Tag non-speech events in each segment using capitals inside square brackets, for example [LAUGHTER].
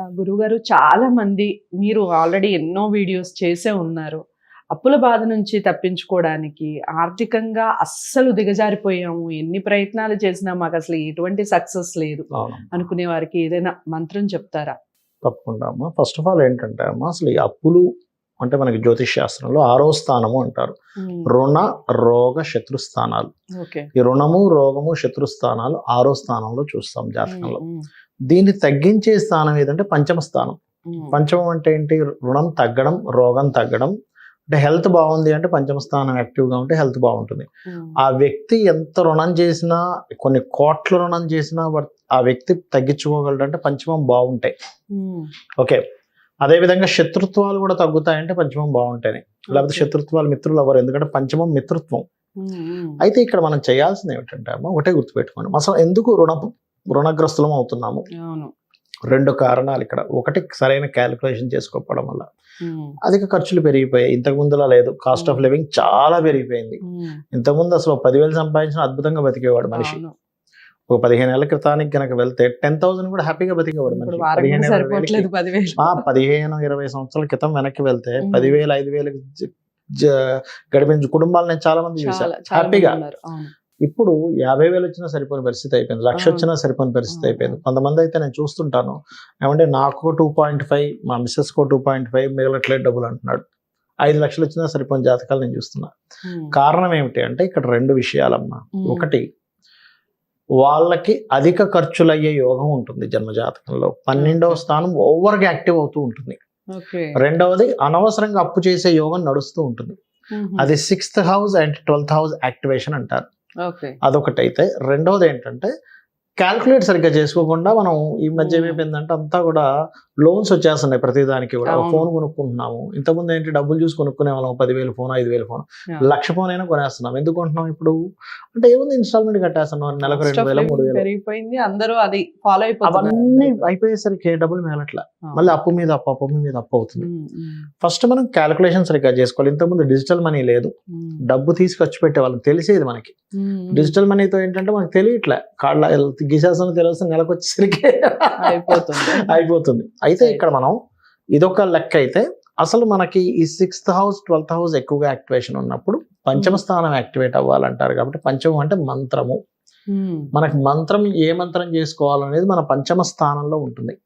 గురువుగారు చాలా మంది మీరు ఆల్రెడీ ఎన్నో వీడియోస్ చేసే ఉన్నారు. అప్పుల బాధ నుంచి తప్పించుకోవడానికి ఆర్థికంగా అస్సలు దిగజారిపోయాము. ఎన్ని ప్రయత్నాలు చేసినా మాకు అసలు ఎటువంటి సక్సెస్ లేదు అనుకునే వారికి ఏదైనా మంత్రం చెప్తారా? తప్పకుండా అమ్మా. ఫస్ట్ ఆఫ్ ఆల్ ఏంటంటే అమ్మా అసలు ఈ అప్పులు అంటే మనకి జ్యోతిష్ శాస్త్రంలో ఆరో స్థానము అంటారు. రుణ రోగ శత్రు స్థానాలు. ఓకే. ఈ రుణము రోగము శత్రు స్థానాలు ఆరో స్థానంలో చూస్తాం జాతకంలో. దీన్ని తగ్గించే స్థానం ఏదంటే పంచమ స్థానం. పంచమం అంటే ఏంటి? రుణం తగ్గడం రోగం తగ్గడం. అంటే హెల్త్ బాగుంది అంటే పంచమ స్థానం యాక్టివ్గా ఉంటే హెల్త్ బాగుంటుంది. ఆ వ్యక్తి ఎంత రుణం చేసినా కొన్ని కోట్ల రుణం చేసినా ఆ వ్యక్తి తగ్గించుకోగలడు అంటే పంచమం బాగుంటాయి. ఓకే. అదేవిధంగా శత్రుత్వాలు కూడా తగ్గుతాయంటే పంచమం బాగుంటాయి లేకపోతే. శత్రుత్వాలు మిత్రులు అవ్వరు. ఎందుకంటే పంచమం మిత్రత్వం. అయితే ఇక్కడ మనం చేయాల్సింది ఏమిటంటే అమ్మ ఒకటే గుర్తుపెట్టుకోండి. అసలు ఎందుకు రుణ? రుణగ్రస్తులం అవుతున్నాము. రెండు కారణాలు ఇక్కడ. ఒకటి సరైన క్యాలిక్యులేషన్ చేసుకోకపోవడం వల్ల. అధిక ఖర్చులు పెరిగిపోయాయి. ఇంతకు ముందులా లేదు. కాస్ట్ ఆఫ్ లివింగ్ చాలా పెరిగిపోయింది. ఉమ్, ఇంతకుముందు అసలు పదివేలు సంపాదించిన అద్భుతంగా బతికేవాడు మనిషి. ఒక పదిహేను ఏళ్ళ క్రితానికి కనుక వెళ్తే టెన్ థౌసండ్ కూడా హ్యాపీగా బతికేవాడు పదిహేను ఇరవై సంవత్సరాల క్రితం వెనక్కి వెళ్తే మ్మ్. పదివేలు ఐదు వేలు గడిపించు కుటుంబాలు నేను చాలా మంది చూసాను హ్యాపీగా ఇప్పుడు యాభై వేలు వచ్చినా సరిపోయిన పరిస్థితి అయిపోయింది. లక్ష. వచ్చినా సరిపోయిన పరిస్థితి. అయిపోయింది. కొంతమంది అయితే నేను చూస్తుంటాను. ఏమంటే నాకు టూ పాయింట్ ఫైవ్ మా మిస్సెస్ కో టూ పాయింట్ ఫైవ్ మిగలట్లేదు డబ్బులు అంటున్నాడు. ఐదు లక్షలు వచ్చినా సరిపోయిన జాతకాలు నేను చూస్తున్నా. కారణం ఏమిటి అంటే ఇక్కడ రెండు విషయాలమ్మా. ఒకటి వాళ్ళకి అధిక ఖర్చులయ్యే యోగం ఉంటుంది జన్మజాతకంలో పన్నెండవ స్థానం ఓవర్గా యాక్టివ్ అవుతూ ఉంటుంది. రెండవది అనవసరంగా అప్పు చేసే యోగం నడుస్తూ ఉంటుంది. అది sixth house and twelfth house activation అంటారు. అదొకటి అయితే రెండవది ఏంటంటే క్యాల్కులేట్ సరిగ్గా చేసుకోకుండా మనం ఈ మధ్య Hmm. ఏమైపోయిందంటే అంతా కూడా లోన్స్ వచ్చేస్తున్నాయి ప్రతిదానికి కూడా. ఫోన్ కొనుక్కుంటున్నాము. ఇంతకుముందు ఏంటి డబ్బులు చూసి కొనుక్కునే వాళ్ళం పదివేలు ఫోన్ ఐదు వేలు ఫోన్. లక్ష ఫోన్ అయినా కొనేస్తున్నాం. ఎందుకు కొంటున్నాం ఇప్పుడు? అంటే ఏముంది ఇన్స్టాల్మెంట్ కట్టేస్తున్నాం. నెలకు రెండు వేలు మూడు వేలు. పెరిగిపోయింది. అందరూ అది ఫాలో అయిపోతున్నారు. అవన్నీ అయిపోయేసరికి డబ్బులు మిగలట్ల. మళ్ళీ అప్పు మీద అప్పు అప్పు మీద అప్పు అవుతుంది. ఫస్ట్ మనం క్యాలిక్యులేషన్ సరిగ్గా చేసుకోవాలి. ఇంతకుముందు డిజిటల్ మనీ లేదు. డబ్బు తీసి ఖర్చు పెట్టే వాళ్ళకి తెలిసేది మనకి. డిజిటల్ మనీతో ఏంటంటే మనకు తెలియట్లే. కాళ్ళ గీసేసిన తెలిసిన నెలకు వచ్చేసరికి అయిపోతుంది. అయిపోతుంది. అయితే. ఇక్కడ మనం ఇదొక లెక్క అయితే అసలు మనకి ఈ సిక్స్త్ హౌస్ ట్వెల్త్ హౌస్ ఎక్కువగా యాక్టివేషన్ ఉన్నప్పుడు పంచమ. స్థానం యాక్టివేట్ అవ్వాలంటారు కాబట్టి పంచమం అంటే మంత్రము. మనకి మంత్రం ఏ మంత్రం చేసుకోవాలనేది మన పంచమ స్థానంలో ఉంటుంది.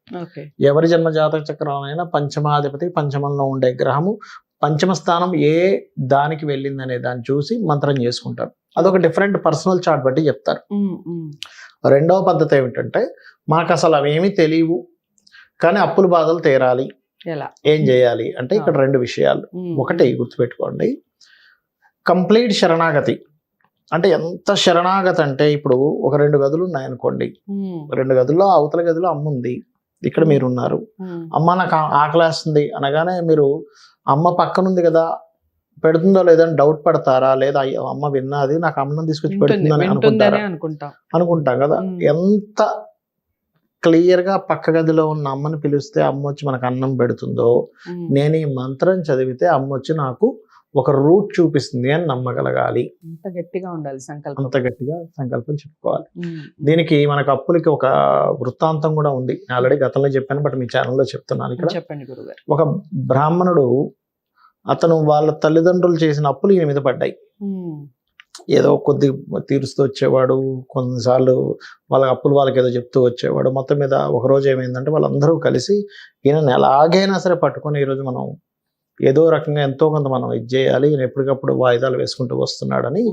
ఎవరి జన్మ జాతక చక్రంలో పంచమాధిపతి పంచమంలో ఉండే గ్రహము పంచమ స్థానం ఏ దానికి వెళ్ళిందనే దాన్ని చూసి మంత్రం చేసుకుంటారు. అదొక డిఫరెంట్ పర్సనల్ చార్ట్ బట్టి చెప్తారు. రెండవ పద్ధతి ఏమిటంటే మనకు అసలు అవేమీ తెలియవు కానీ అప్పుల బాధలు తీరాలి. ఏం చేయాలి? అంటే ఇక్కడ రెండు విషయాలు. ఒకటి గుర్తుపెట్టుకోండి. కంప్లీట్ శరణాగతి. అంటే ఎంత శరణాగతి అంటే ఇప్పుడు ఒక రెండు గదులు ఉన్నాయనుకోండి. రెండు గదుల్లో అవతల గదిలో అమ్మ ఉంది. ఇక్కడ మీరు ఉన్నారు అమ్మ నాకు ఆకలేస్తుంది అనగానే మీరు అమ్మ పక్కనుంది కదా పెడుతుందో లేదని డౌట్ పడతారా? లేదా అయ్యో అమ్మ విన్నది నాకు అన్నం తీసుకొచ్చి పెడుతుందని అనుకుంటారా? అనుకుంటాం. కదా. ఎంత క్లియర్గా పక్క గదిలో ఉన్న అమ్మని పిలిస్తే అమ్మ వచ్చి మనకు అన్నం పెడుతుందో నేను ఈ మంత్రం చదివితే అమ్మ వచ్చి నాకు ఒక రూట్ చూపిస్తుంది అని నమ్మగలగాలి. అంత గట్టిగా ఉండాలి సంకల్పం. అంత గట్టిగా సంకల్పం చెప్పుకోవాలి. దీనికి మనకు అప్పులకి ఒక వృత్తాంతం కూడా ఉంది. ఆల్రెడీ గతంలో చెప్పాను బట్ మీ ఛానల్లో చెప్తున్నాను ఇక్కడ. చెప్పండి గురుగారు. ఒక బ్రాహ్మణుడు అతను వాళ్ళ తల్లిదండ్రులు చేసిన అప్పులు ఈయన మీద పడ్డాయి. ఏదో కొద్ది తీరుస్తూ వచ్చేవాడు కొన్నిసార్లు వాళ్ళ అప్పులు వాళ్ళకి ఏదో చెప్తూ వచ్చేవాడు. మొత్తం మీద ఒక రోజు ఏమైందంటే వాళ్ళందరూ కలిసి ఈయనని ఎలాగైనా సరే పట్టుకొని ఈరోజు మనం ఏదో రకంగా ఎంతో కొంత మనం ఇది చేయాలి ఈయన ఎప్పటికప్పుడు వాయిదాలు వేసుకుంటూ వస్తున్నాడని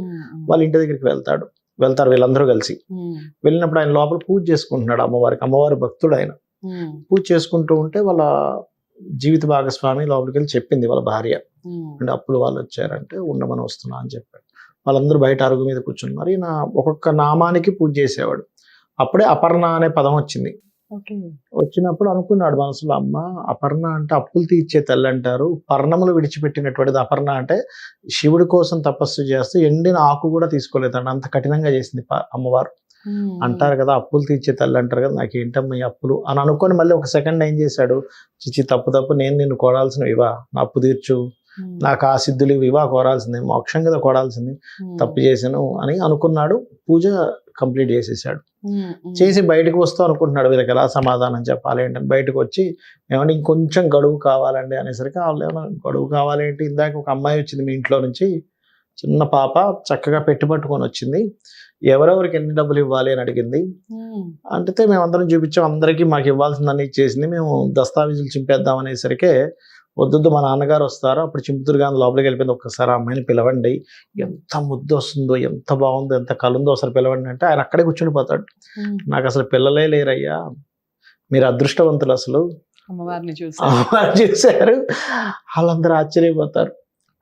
వాళ్ళ ఇంటి దగ్గరికి వెళ్తాడు. వెళ్తారు వీళ్ళందరూ కలిసి. వెళ్ళినప్పుడు ఆయన లోపల పూజ చేసుకుంటున్నాడు అమ్మవారికి. అమ్మవారి భక్తుడు ఆయన. పూజ చేసుకుంటూ ఉంటే వాళ్ళ జీవిత భాగస్వామి లోపలికి వెళ్ళి చెప్పింది వాళ్ళ భార్య. అంటే అప్పులు వాళ్ళు వచ్చారంటే ఉండమని వస్తున్నా అని చెప్పాడు. వాళ్ళందరూ బయట అరుగు మీద కూర్చున్నారు. ఈయన ఒక్కొక్క నామానికి పూజ చేసేవాడు. అప్పుడే అపర్ణ అనే పదం వచ్చింది. వచ్చినప్పుడు అనుకున్నాడు మనసులో అమ్మ అపర్ణ అంటే అప్పులు తీర్చే తల్లి అంటారు. పర్ణములు విడిచిపెట్టినటువంటిది అపర్ణ అంటే శివుడి కోసం తపస్సు చేస్తూ ఎండిన ఆకు కూడా తీసుకోలేదండి. అంత కఠినంగా చేసింది అమ్మవారు. అంటారు కదా అప్పులు తీర్చే తల్లి అంటారు కదా నాకు ఏంటమ్మా ఈ అప్పులు? అని అనుకొని మళ్ళీ ఒక సెకండ్ ఏం చేశాడు? చిచి తప్పు తప్పు నేను నిన్ను కోరాల్సినవి ఇవా నా అప్పు తీర్చు. నాకు ఆ సిద్ధులు ఇవా కోరాల్సింది. మోక్షం కదా కోరాల్సింది. తప్పు చేశాను అని అనుకున్నాడు. పూజ కంప్లీట్ చేసేసాడు. చేసి బయటకు వస్తూ అనుకుంటున్నాడు వీళ్ళకి ఎలా సమాధానం చెప్పాలి ఏంటని బయటకు వచ్చి ఏమంటే ఇంకొంచెం గడువు కావాలండి అనేసరికి వాళ్ళు ఏమన్నా గడువు కావాలేంటి ఇందాక ఒక అమ్మాయి వచ్చింది మీ ఇంట్లో నుంచి చిన్న పాప చక్కగా పెట్టి పట్టుకొని వచ్చింది. ఎవరెవరికి ఎన్ని డబ్బులు ఇవ్వాలి? అని అడిగింది. అంటే మేమందరం చూపించాం అందరికీ మాకు ఇవ్వాల్సిందని ఇచ్చేసింది మేము దస్తావేజులు చింపేద్దాం అనేసరికి వద్దొద్దు మా నాన్నగారు వస్తారు. అప్పుడు చింపుతురు కానీ లోపలికి వెళ్ళిపోయింది. ఒక్కసారి అమ్మాయిని పిలవండి. ఎంత ముద్దు వస్తుందో ఎంత బాగుందో ఎంత కలుందో అసలు పిలవండి అంటే ఆయన అక్కడే కూర్చుని పోతాడు. నాకు అసలు పిల్లలే లేరయ్యా. మీరు అదృష్టవంతులు అసలు. అమ్మవారిని చూసి అమ్మవారు చేశారు. వాళ్ళందరూ ఆశ్చర్యపోతారు.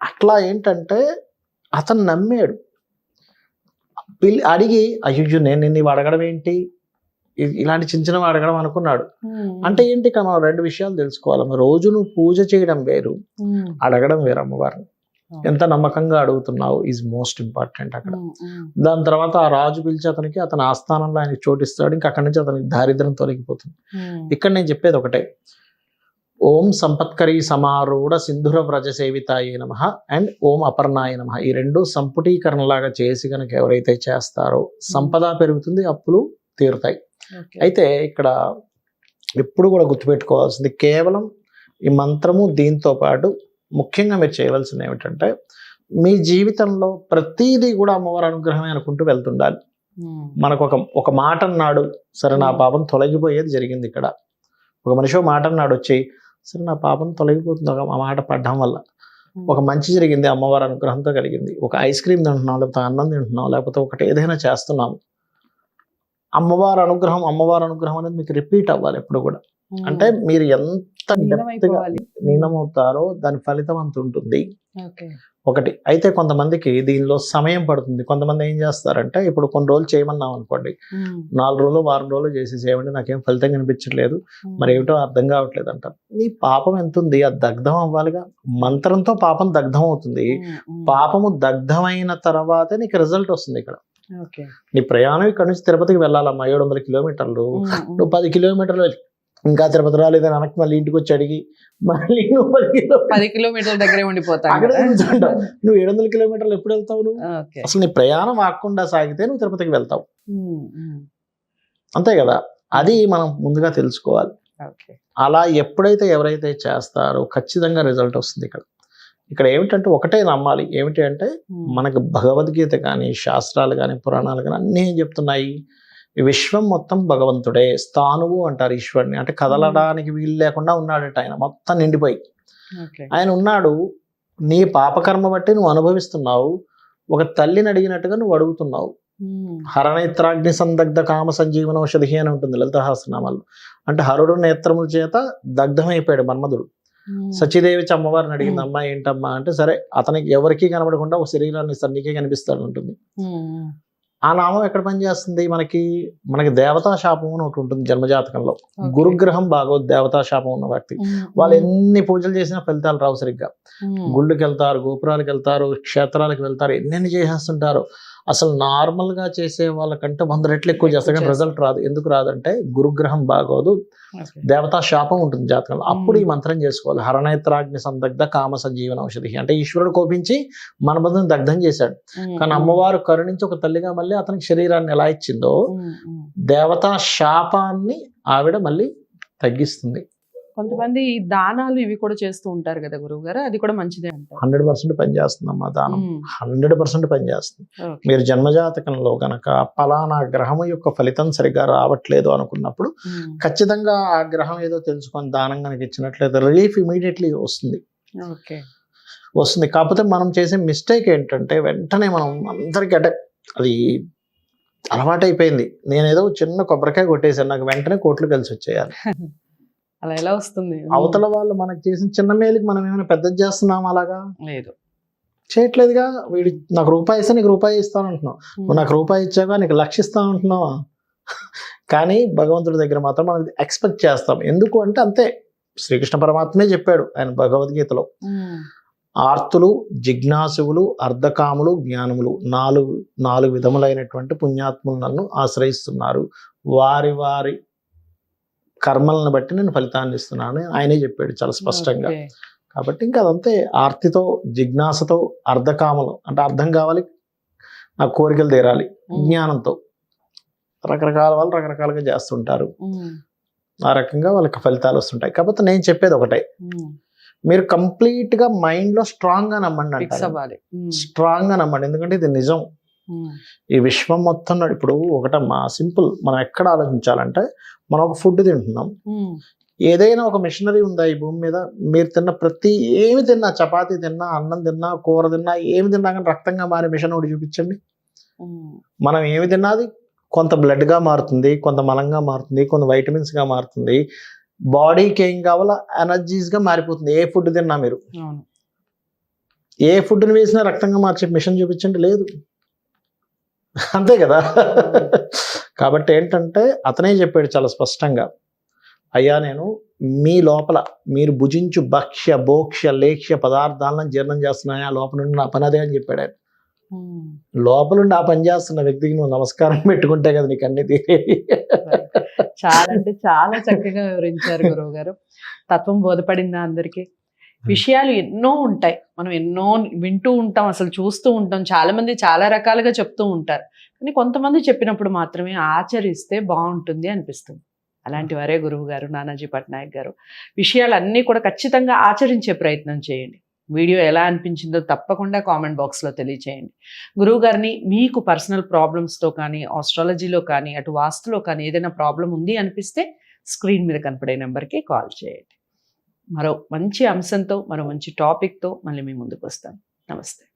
అట్లా ఏంటంటే అతను నమ్మాడు. పిల్లి అడిగి అయ్యో నేను నిన్ను ఇవి అడగడం ఏంటి? ఇలాంటి చిన్న చిన్నవి అడగడం అనుకున్నాడు. అంటే ఏంటి ఇక్కడ మనం రెండు విషయాలు తెలుసుకోవాలి. రోజు నువ్వు పూజ చేయడం వేరు అడగడం వేరు అమ్మవారిని ఎంత నమ్మకంగా అడుగుతున్నావు ఈజ్ మోస్ట్ ఇంపార్టెంట్ అక్కడ. దాని తర్వాత ఆ రాజు పిలిచి అతనికి అతని ఆస్థానంలో ఆయనకి చోటిస్తాడు ఇంకా అక్కడి నుంచి అతనికి దారిద్ర్యం తొలగిపోతుంది. ఇక్కడ నేను చెప్పేది ఒకటే. ఓం సంపత్కరీ సమారూఢ సింధుర వ్రజ సేవితాయ నమ అండ్ ఓం అపర్ణాయ నమ. ఈ రెండు సంపుటీకరణలాగా చేసి కనుక ఎవరైతే చేస్తారో సంపద పెరుగుతుంది అప్పులు తీరుతాయి. అయితే ఇక్కడ ఎప్పుడు కూడా గుర్తుపెట్టుకోవాల్సింది కేవలం ఈ మంత్రము దీంతో పాటు ముఖ్యంగా మీరు చేయవలసింది ఏమిటంటే మీ జీవితంలో ప్రతిదీ కూడా అమ్మవారి అనుగ్రహమే అనుకుంటూ వెళ్తుండాలి. మనకు ఒక ఒక మాట అన్నాడు సరే నా పాపం తొలగిపోయేది జరిగింది ఇక్కడ. ఒక మనిషి మాట అన్నాడు వచ్చి సరే నా పాపం తొలగిపోతుంది ఒక మాట పడ్డం వల్ల. ఒక మంచి జరిగింది అమ్మవారి అనుగ్రహంతో కలిగింది. ఒక ఐస్ క్రీమ్ తింటున్నాం లేకపోతే అన్నం తింటున్నాం లేకపోతే ఒకటి ఏదైనా చేస్తున్నాం. అమ్మవారి అనుగ్రహం అమ్మవారి అనుగ్రహం అనేది మీకు రిపీట్ అవ్వాలి ఎప్పుడు కూడా. అంటే మీరు ఎంత డెప్త్గా. లీనమవుతారో దాని ఫలితం అంత ఉంటుంది. ఒకటి అయితే కొంతమందికి దీనిలో సమయం పడుతుంది కొంతమంది ఏం చేస్తారంటే ఇప్పుడు కొన్ని రోజులు చేయమన్నాం అనుకోండి నాలుగు రోజులు వారం రోజులు చేసి చేయమంటే నాకేం ఫలితం కనిపించట్లేదు. మరి ఏమిటో అర్థం కావట్లేదు అంటారు నీ పాపం ఎంత ఉంది అది దగ్ధం అవ్వాలిగా మంత్రంతో పాపం దగ్ధం అవుతుంది. పాపము దగ్ధమైన తర్వాతే నీకు రిజల్ట్ వస్తుంది ఇక్కడ. నీ ప్రయాణం ఇక్కడ నుంచి తిరుపతికి వెళ్ళాలమ్మా ఏడు వందల కిలోమీటర్లు. నువ్వు పది కిలోమీటర్లు వెళ్ళి ఇంకా తిరుపతి రాలేదని వెనక్కి మళ్ళీ ఇంటికి వచ్చి అడిగి మళ్ళీ నువ్వు పది కిలోమీటర్లు పది కిలోమీటర్ల దగ్గరే అక్కడే. కూర్చుంటావు. నువ్వు ఏడు వందల కిలోమీటర్లు ఎప్పుడు వెళ్తావు నువ్వు. అసలు నీ ప్రయాణం ఆకుండా సాగితే నువ్వు తిరుపతికి వెళ్తావు. అంతే కదా అది మనం ముందుగా తెలుసుకోవాలి. అలా ఎప్పుడైతే ఎవరైతే చేస్తారో ఖచ్చితంగా రిజల్ట్ వస్తుంది ఇక్కడ ఇక్కడ ఏమిటంటే ఒకటే నమ్మాలి. ఏమిటి అంటే. మనకు భగవద్గీత కానీ శాస్త్రాలు కానీ పురాణాలు కానీ అన్నీ ఏం చెప్తున్నాయి? విశ్వం మొత్తం భగవంతుడే స్థానువు అంటారు ఈశ్వరుని. అంటే కదలడానికి వీలు లేకుండా ఉన్నాడట ఆయన. మొత్తం నిండిపోయి. ఆయన ఉన్నాడు. నీ పాపకర్మ బట్టి నువ్వు అనుభవిస్తున్నావు. ఒక తల్లిని అడిగినట్టుగా నువ్వు అడుగుతున్నావు. హరనేత్రాగ్ని సందగ్ధ కామ సంజీవన ఔషధి అని ఉంటుంది లలితహాసనామాల్లో అంటే హరుడు నేత్రముల చేత దగ్ధమైపోయాడు మన్మధుడు. సచిదేవి అమ్మవారిని అడిగింది. అమ్మా ఏంటమ్మా? అంటే సరే అతనికి ఎవరికీ కనబడకుండా ఒక శరీరాన్ని ఇస్తాడు నీకే కనిపిస్తాడు ఉంటుంది. ఆ నామం ఎక్కడ పనిచేస్తుంది? మనకి మనకి దేవతా శాపం అని ఒకటి ఉంటుంది జన్మజాతకంలో. గురుగ్రహం బాగోదు దేవతా శాపం ఉన్న వ్యక్తి. వాళ్ళు ఎన్ని పూజలు చేసినా ఫలితాలు రావు సరిగ్గా. గుళ్ళకి వెళ్తారు గోపురాలకు వెళ్తారు క్షేత్రాలకు వెళ్తారు ఎన్నెన్ని చేసేస్తుంటారు. అసలు నార్మల్గా చేసే వాళ్ళకంటే వంద రెట్లు ఎక్కువ చేస్తారు కానీ రిజల్ట్ రాదు ఎందుకు రాదంటే గురుగ్రహం బాగోదు. దేవతా శాపం ఉంటుంది జాతకంలో అప్పుడు ఈ. మంత్రం చేసుకోవాలి హరనేత్రాగ్ని సందగ్ధ కామ సంజీవన ఔషధి అంటే ఈశ్వరుడు కోపించి మన బంధుని దగ్ధం చేశాడు కానీ. అమ్మవారు కరుణించి ఒక తల్లిగా మళ్ళీ అతనికి శరీరాన్ని ఎలా ఇచ్చిందో. దేవతా శాపాన్ని ఆవిడ మళ్ళీ తగ్గిస్తుంది కొంతమంది ఈ దానాలు ఇవి కూడా చేస్తూ ఉంటారు కదా గురువు గారు అది కూడా మంచిదే అంటారు. హండ్రెడ్ పర్సెంట్ పనిచేస్తుంది అమ్మా దానం. హండ్రెడ్ పర్సెంట్ పనిచేస్తుంది. మీరు జన్మజాతకంలో గనక పలానా గ్రహం యొక్క ఫలితం సరిగ్గా రావట్లేదు అనుకున్నప్పుడు ఖచ్చితంగా ఆ గ్రహం ఏదో తెలుసుకొని దానం కనుక ఇచ్చినట్లయితే రిలీఫ్ ఇమీడియట్లీ వస్తుంది. ఓకే. వస్తుంది. కాకపోతే మనం చేసే మిస్టేక్ ఏంటంటే వెంటనే మనం అందరికీ అంటే అది అలవాటైపోయింది. నేను ఏదో చిన్న కొబ్బరికాయ కొట్టేసాను నాకు వెంటనే కోట్లు కలిసి వచ్చేయాలి. [LAUGHS] అలా ఎలా వస్తుంది? అవతల వాళ్ళు మనకు చేసిన చిన్న మేలుకి మనం ఏమైనా పెద్దది చేస్తున్నాం అలాగా? లేదు. చేయట్లేదుగా. వీడి నాకు రూపాయి ఇస్తే నీకు రూపాయి ఇస్తాను అంటున్నావు. నువ్వు నాకు రూపాయి ఇచ్చాక నీకు లక్ష ఇస్తాను అంటున్నావా? కానీ భగవంతుడి దగ్గర మాత్రం మనం ఎక్స్పెక్ట్ చేస్తాం. ఎందుకు అంటే అంతే. శ్రీకృష్ణ పరమాత్మే చెప్పాడు ఆయన భగవద్గీతలో. ఆర్తులు జిజ్ఞాసువులు అర్ధకాములు జ్ఞానములు నాలుగు నాలుగు విధములైనటువంటి పుణ్యాత్ములు నన్ను ఆశ్రయిస్తున్నారు. వారి వారి కర్మలను బట్టి నేను ఫలితాన్ని ఇస్తున్నాను ఆయనే చెప్పాడు చాలా స్పష్టంగా. కాబట్టి ఇంకా అదంతే ఆర్తితో జిజ్ఞాసతో అర్ధకామలు అంటే అర్థం కావాలి నా కోరికలు తీరాలి జ్ఞానంతో. రకరకాల వాళ్ళు రకరకాలుగా చేస్తుంటారు. ఆ రకంగా వాళ్ళకి ఫలితాలు వస్తుంటాయి. కాకపోతే నేను చెప్పేది ఒకటే. మీరు కంప్లీట్గా మైండ్లో స్ట్రాంగ్గా నమ్మండి స్ట్రాంగ్గా నమ్మండి. ఎందుకంటే ఇది నిజం. ఈ విశ్వం మొత్తం ఇప్పుడు ఒకటమ్మా సింపుల్. మనం ఎక్కడ ఆలోచించాలంటే మనం ఒక ఫుడ్ తింటున్నాం. ఏదైనా ఒక మిషనరీ ఉందా ఈ భూమి మీద? మీరు తిన్న ప్రతి ఏమి తిన్నా చపాతీ తిన్నా అన్నం తిన్నా కూర తిన్నా ఏమి తిన్నా కానీ రక్తంగా మారే మిషన్ ఒకటి చూపించండి. మనం ఏమి తిన్నది కొంత బ్లడ్గా మారుతుంది కొంత మలంగా మారుతుంది కొంత వైటమిన్స్గా మారుతుంది. బాడీకి ఏం కావాలో ఎనర్జీస్గా మారిపోతుంది. ఏ ఫుడ్ తిన్నా మీరు? ఏ ఫుడ్ని వేసినా రక్తంగా మార్చే మిషన్ చూపించండి. లేదు. అంతే కదా? కాబట్టి ఏంటంటే అతనే చెప్పాడు చాలా స్పష్టంగా అయ్యా నేను మీ లోపల మీరు భుజించు భక్ష్య భోక్ష్య లేక్ష్య పదార్థాలను జీర్ణం చేస్తున్నాను ఆ లోపల నుండి నా పని అదే అని చెప్పాడు ఆయన. ఉమ్. లోపలుండి ఆ పని చేస్తున్న వ్యక్తికి నువ్వు నమస్కారం పెట్టుకుంటే కదా నీకు అన్ని తీరేవి చాలా అంటే చాలా చక్కగా వివరించారు గురువు గారు తత్వం బోధపడిందా అందరికి? విషయాలు ఎన్నో ఉంటాయి. మనం ఎన్నో వింటూ ఉంటాం అసలు చూస్తూ ఉంటాం. చాలా మంది చాలా రకాలుగా చెప్తూ ఉంటారు. కానీ కొంతమంది చెప్పినప్పుడు మాత్రమే ఆచరిస్తే బాగుంటుంది అనిపిస్తుంది. అలాంటి వారే గురువు గారు నానాజీ పట్నాయక్ గారు. విషయాలన్నీ కూడా ఖచ్చితంగా ఆచరించే ప్రయత్నం చేయండి. వీడియో ఎలా అనిపించిందో తప్పకుండా కామెంట్ బాక్స్లో తెలియచేయండి. గురువు గారిని మీకు పర్సనల్ ప్రాబ్లమ్స్తో కానీ ఆస్ట్రాలజీలో కానీ అటు వాస్తులో కానీ ఏదైనా ప్రాబ్లం ఉంది అనిపిస్తే స్క్రీన్ మీద కనపడే నెంబర్కి కాల్ చేయండి. మరో మంచి అంశంతో మరో మంచి టాపిక్తో మళ్ళీ మీ ముందుకు వస్తాను. నమస్తే.